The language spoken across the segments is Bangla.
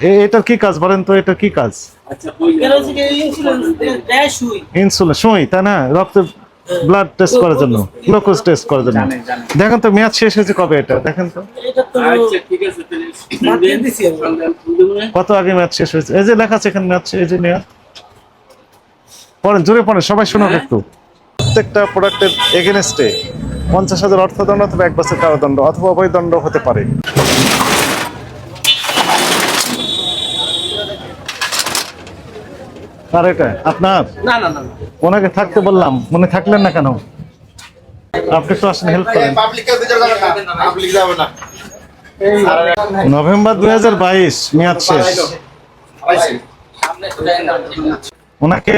এ- এটার কি কাজ বলেন তো এটা কি কাজ? সুই। ইনসুলিন সুই তাই না? রক্ত ব্লাড টেস্ট করার জন্য গ্লুকোজ টেস্ট করার জন্য। দেখেন তো মেয়াদ শেষ হয়েছে কবে এটা? দেখেন তো। আচ্ছা। কত আগে ম্যাচ শেষ হয়েছে? এই যে লেখা আছে এখানে ম্যাচ এই যে মেয়াদ। পড়েন জোরে পড়েন সবাই শুনুক একটু। প্রত্যেকটা প্রোডাক্টের এগেনস্টে পঞ্চাশ হাজার অর্থদণ্ড অথবা এক বছর কারাদণ্ড অথবা অভয়দণ্ড হতে পারে। আর এটা আপনার? না না না। ওনাকে থাকতে বললাম মনে থাকলেন না কেন? আপনি একটু আসেন হেল্প করেন। নভেম্বর দুই হাজার বাইশ মেয়াদ শেষ। ওনাকে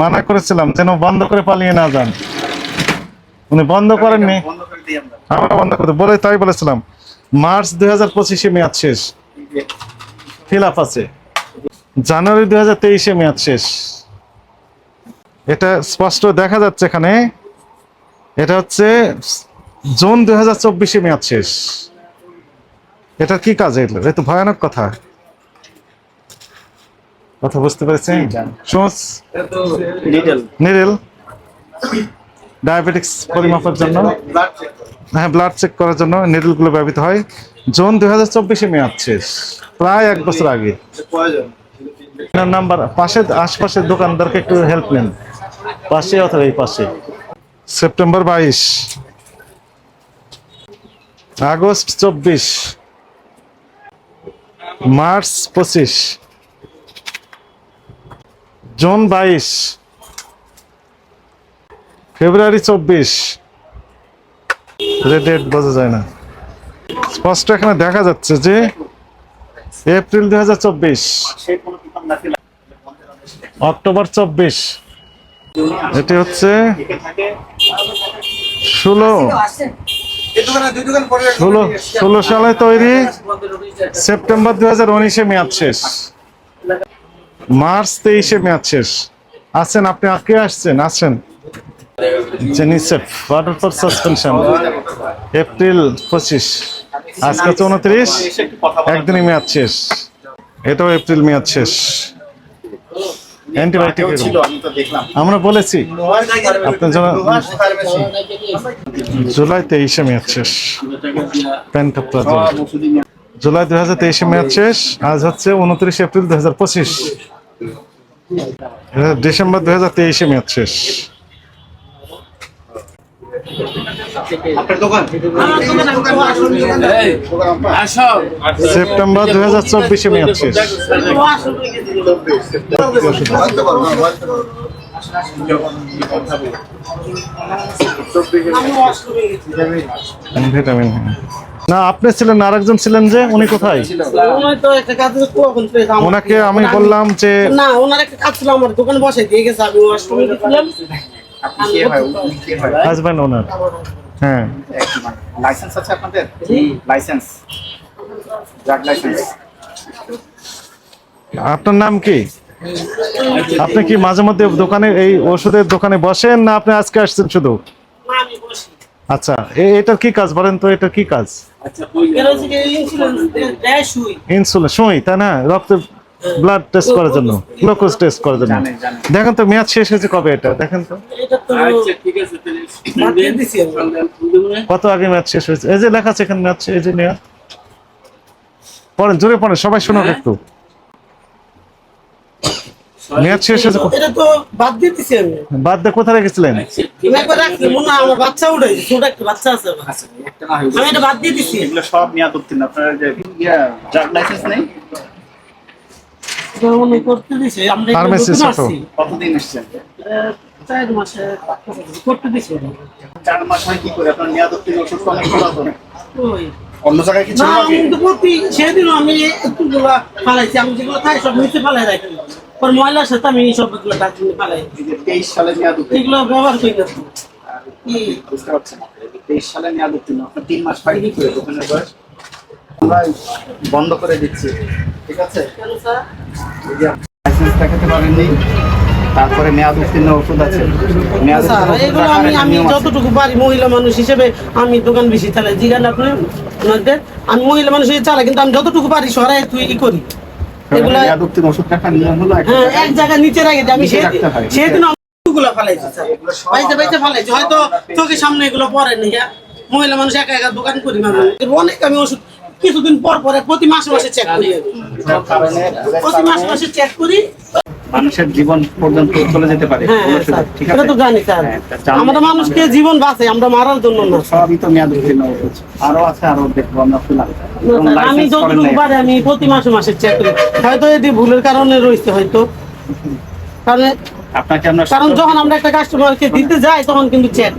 মানা করেছিলাম যেন বন্ধ করে পালিয়ে না যান। উনি বন্ধ করেননি। আমরা বন্ধ করতে বলে তাই বলেছিলাম মার্চ দুই হাজার পঁচিশে মেয়াদ শেষ। ফিল আপ আছে। জানুয়ারি দুই হাজার তেইশে মেয়াদ শেষ। এটা স্পষ্ট দেখা যাচ্ছে এখানে। এটা হচ্ছে জুন দুই হাজার চব্বিশে মেয়াদ শেষ। এটার কি কাজ এগুলো? এ তো ভয়ানক কথা। কথা বুঝতে পেরেছেন? সোচ নিরেল ডায়াবেটিক্স পরিমাপের জন্য। হ্যাঁ ব্লাড চেক করার জন্য নিডলগুলো ব্যবহৃত হয়। জুন দুই হাজার চব্বিশে মেয়াদ শেষ। প্রায় এক বছর আগে। প্রয়োজন। আপনার নাম্বার, পাশে, আশপাশের দোকানদারকে একটু হেল্প নেন। পাশে অথবা এই পাশে। সেপ্টেম্বর বাইশ। আগস্ট চব্বিশ। মার্চ পঁচিশ। জুন বাইশ। ফেব্রুয়ারি চব্বিশ। ডেট বোঝা যায় না। স্পষ্ট এখানে দেখা যাচ্ছে যে এপ্রিল দুই হাজার চব্বিশ। অক্টোবর চব্বিশ। এটি হচ্ছে ষোলো ষোলো ষোলো সালে তৈরি। সেপ্টেম্বর দুই হাজার উনিশে মেয়াদ শেষ। মার্চ তেইশে মেয়াদ শেষ। আছেন আপনি আজকে আসছেন আসছেন জেনিসেফ অর্ডার ফর সাসপেনশন এপ্রিল পঁচিশ। আজকে হচ্ছে উনত্রিশ। একদিনই মেয়াদ শেষ। এটাও এপ্রিল মেয়াদ শেষ। অ্যান্টিবায়োটিক আমরা বলেছি, আপনার জন্য জুলাই তেইশে মেয়াদ শেষ। প্যান্টাপ্লাজম জুলাই দুই হাজার তেইশে মেয়াদ শেষ, আজ হচ্ছে উনত্রিশ এপ্রিল দুই হাজার পঁচিশ ডিসেম্বর দুই হাজার তেইশে মেয়াদ শেষ আপনার দোকান আমার দোকান আমি তো আসলে দোকান দোকান আপনার আসো সেপ্টেম্বর দুই হাজার চব্বিশে মেয়াদ শেষ। ভিটামিন হ্যাঁ। না আপনি ছিলেন আর একজন ছিলেন যে উনি কোথায়? ওনাকে আমি বললাম যে না ওনার একটা কাজ ছিল আমার দোকানে বসে দিয়ে গেছে আমি অষ্টমী গেছিলাম আপনি কে হয়? উনি কে হয়? হাজব্যান্ড ওনার হ্যাঁ। লাইসেন্স আছে আপনাদের? লাইসেন্স। Drug licence. আপনার নাম কি? আপনি কি মাঝে মধ্যে দোকানে এই ওষুধের দোকানে বসেন না আপনি আজকে আসছেন শুধু? না, আমি বসি। আচ্ছা এ- এটার কি কাজ বলেন তো এটা কি কাজ? আচ্ছা ইনসুলিন সুই তাই না? রক্ত ব্লাড টেস্ট করার জন্য গ্লুকোজ টেস্ট করার জন্য। দেখেন তো মেয়াদ শেষ হয়েছে কবে এটা? দেখেন তো। এটা তো আচ্ছা ঠিক আছে তাহলে বাতিল দিছি কত আগে ম্যাচ শেষ হয়েছে? এই যে লেখা আছে এখানে ম্যাচ এই যে মেয়াদ পড়েন জোরে পড়েন সবাই শুনুক একটু। মেয়াদ শেষ হয়েছে এটা তো বাদ দিয়ে দিছি আমি। বাদ দিয়ে কোথায় রেখেছিলেন? একবার রাখছি মনে আমার বাচ্চা ছোট একটা বাচ্চা আছে হয়ে আমি এটা বাদ দিয়ে দিছি। এগুলো সব মেয়াদ উত্তীর্ণ আপনার যে ইয়া ড্রাগ লাইসেন্স নেই? করতে দিছে আমরা ছোট। কতদিন চার মাসে করতে দিছে চার মাস হয় কি করে? আপনার মেয়াদ উত্তীর্ণ ওষুধ অন্য জায়গায় না আমি তো প্রতি সেদিন আমি একটু ফালাইছি। আমি যেগুলো খাই সব নিচে ফালাই রাখি। পর ময়লার সাথে আমি ডাস্টবিনে ফালাই। তেইশ সালে মেয়াদ উত্তীর্ণ। এগুলো ব্যবহার করি না? বুঝতে পারছেন? তেইশ সালে মেয়াদ উত্তীর্ণ। আপনার তিন মাস হয় কি করে? দোকানের বয়স? আমরা বন্ধ করে দিচ্ছি। ঠিক আছে? কেন স্যার? এই যে লাইসেন্স দেখাতে পারেননি। তারপরে মেয়াদ উত্তীর্ণ ওষুধ আছে। মেয়াদ স্যার উত্তীর্ণ ওষুধ এগুলো আমি আমি যতটুকু পারি মহিলা মানুষ হিসেবে আমি দোকান বেশি চালাই। জিজ্ঞান আপনি? ওনাদের আমি মহিলা মানুষ হিসেবে চালাই কিন্তু আমি যতটুকু পারি সরাই তুই ই করি। এগুলা মেয়াদ উত্তীর্ণ ওষুধ রাখার নিয়ম হলো হ্যাঁ এক জায়গায় নিচে রাখে। আমি হয়। সেদিনগুলো ফালাইছি বাইতে বাইতে ফালাইছি। হয়তো চোখের সামনে এগুলো পরে নি হ্যাঁ? মহিলা মানুষ একা একা দোকান করি মাঝে। অনেক আমি ওষুধ কিছুদিন পর পরে প্রতি মাসে মাসে চেক করি। প্রতি মাসে মাসে চেক করি। মানুষের জীবন পর্যন্ত চলে যেতে পারে হ্যাঁ ঠিক আছে? তো জানি স্যার। হ্যাঁ, আমরা মানুষকে জীবন বাঁচে আমরা মারার জন্য না। সবই তো মেয়াদ উত্তীর্ণ ওষুধ আরও আছে আরও দেখব আমরা আমি যতটুকু পারি আমি প্রতি মাসে মাসে চেক করি। হয়তো এটি ভুলের কারণে রয়েছে হয়তো। কারণ আপনাকে আমরা কারণ যখন আমরা একটা কাস্টমারকে দিতে যাই তখন কিন্তু চেক।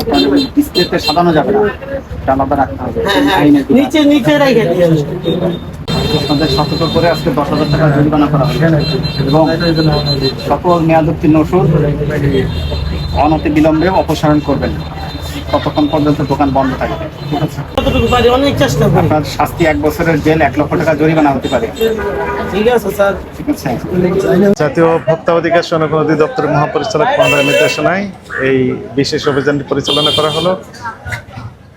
আপনার ডিসপ্লেতে সাজানো যাবে না। এটা আলাদা রাখতে হবে। হ্যাঁ হ্যাঁ। নিচে নিচে রেখে দিই আমি। আপনাদের সতর্ক করে আজকে দশ হাজার টাকা জরিমানা করা হবে। এবং সকল ওষুধ অনতি বিলম্বে অপসারণ করবেন। ততক্ষণ পর্যন্ত দোকান বন্ধ থাকবে ঠিক আছে? অনেক চেষ্টা করি। আপনার শাস্তি এক বছরের জেল এক লক্ষ টাকা জরিমানা হতে পারে। ঠিক আছে স্যার। ঠিক আছে? জাতীয় ভোক্তা অধিকার সংরক্ষণ অধিদপ্তরের মহাপরিচালক মহোদয়ের নির্দেশনায় এই বিশেষ অভিযানটি পরিচালনা করা হলো।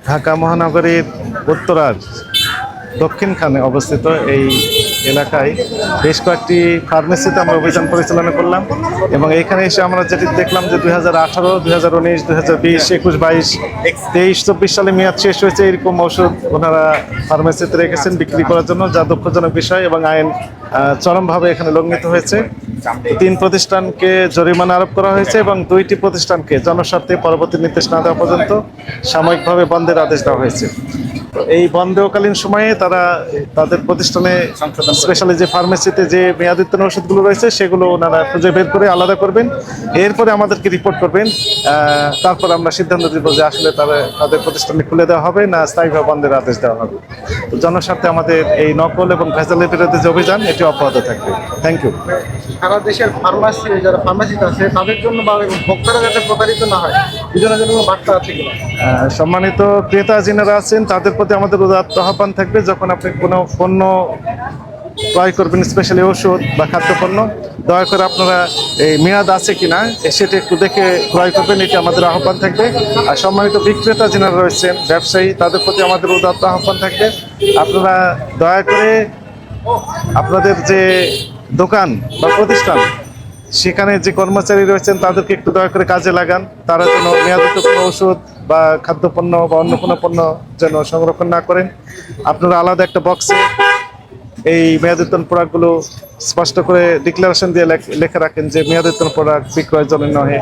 ঢাকা মহানগরীর উত্তরার দক্ষিণখানে অবস্থিত এই এলাকায় বেশ কয়েকটি ফার্মেসিতে আমরা অভিযান পরিচালনা করলাম এবং এখানে এসে আমরা যেটি দেখলাম যে দুই হাজার আঠারো, দুই হাজার উনিশ, দুই হাজার বিশ, একুশ বাইশ, তেইশ, চব্বিশ সালে মেয়াদ শেষ হয়েছে, এরকম ওষুধ ওনারা ফার্মেসিতে রেখেছেন বিক্রি করার জন্য, যা দুঃখজনক বিষয় এবং আইন চরমভাবে এখানে লঙ্ঘিত হয়েছে। তিন প্রতিষ্ঠানকে জরিমানা আরোপ করা হয়েছে এবং দুইটি প্রতিষ্ঠানকে জনস্বার্থে পরবর্তী নির্দেশ না দেওয়া পর্যন্ত সাময়িকভাবে বন্ধের আদেশ দেওয়া হয়েছে। এই বন্ধকালীন সময়ে তারা তাদের প্রতিষ্ঠানে স্পেশালি যে ফার্মেসিতে যে মেয়াদিত্তন ওষুধগুলো রয়েছে, সেগুলো ওনারা খুঁজে বের করে আলাদা করবেন। এরপরে আমাদেরকে রিপোর্ট করবেন। তারপর আমরা সিদ্ধান্ত দিব যে আসলে তারা, তাদের প্রতিষ্ঠানে খুলে দেওয়া হবে না স্থায়ীভাবে বন্ধের আদেশ দেওয়া হবে। তো জনস্বার্থে আমাদের এই নকল এবং ভেজালের বিরুদ্ধে যে অভিযান, এটি অব্যাহত থাকবে। থ্যাংক ইউ সারা দেশের ফার্মাসি যারা ফার্মাসিতে আছে, তাদের জন্য বা ভোক্তারা যাতে প্রতারিত না হয় সম্মানিত ক্রেতা যিনারা আছেন, তাদের প্রতি আমাদের উদাত্ত আহ্বান থাকবে যখন আপনি কোনো পণ্য ক্রয় করবেন স্পেশালি ওষুধ বা খাদ্যপণ্য। দয়া করে আপনারা এই মেয়াদ আছে কিনা সেটা একটু দেখে ক্রয় করবেন, এটি আমাদের আহ্বান থাকবে। আর সম্মানিত বিক্রেতা যিনারা রয়েছেন, ব্যবসায়ী, তাদের প্রতি আমাদের উদাত্ত আহ্বান থাকবে। আপনারা দয়া করে আপনাদের যে দোকান বা প্রতিষ্ঠান সেখানে যে কর্মচারী রয়েছেন তাদেরকে একটু দয়া করে কাজে লাগান। তারা যেন মেয়াদিত কোনো ওষুধ বা খাদ্যপণ্য বা অন্য কোনো পণ্য যেন সংরক্ষণ না করেন। আপনারা আলাদা একটা বক্সে এই মেয়াদিতন প্রোডাক্টগুলো স্পষ্ট করে ডিক্লারেশন দিয়ে লেখ- রাখেন যে মেয়াদিতন প্রোডাক্ট বিক্রয়ের জন্য নহে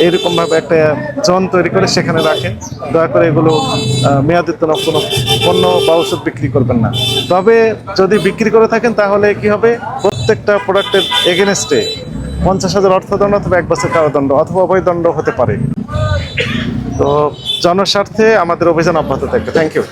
এইরকম ভাবে একটা জন তৈরি করে সেখানে রাখেন। দয়া করে এগুলো আহ, মেয়াদিতন কোনো পণ্য বা ওষুধ বিক্রি করবেন না। তবে যদি বিক্রি করে থাকেন তাহলে কি হবে? প্রত্যেকটা প্রোডাক্টের এগেনস্টে পঞ্চাশ হাজার অর্থদণ্ড অথবা এক বছর কারাদণ্ড অথবা অভয়দণ্ড হতে পারে। তো জনস্বার্থে আমাদের অভিযান অব্যাহত থাকবে। Thank you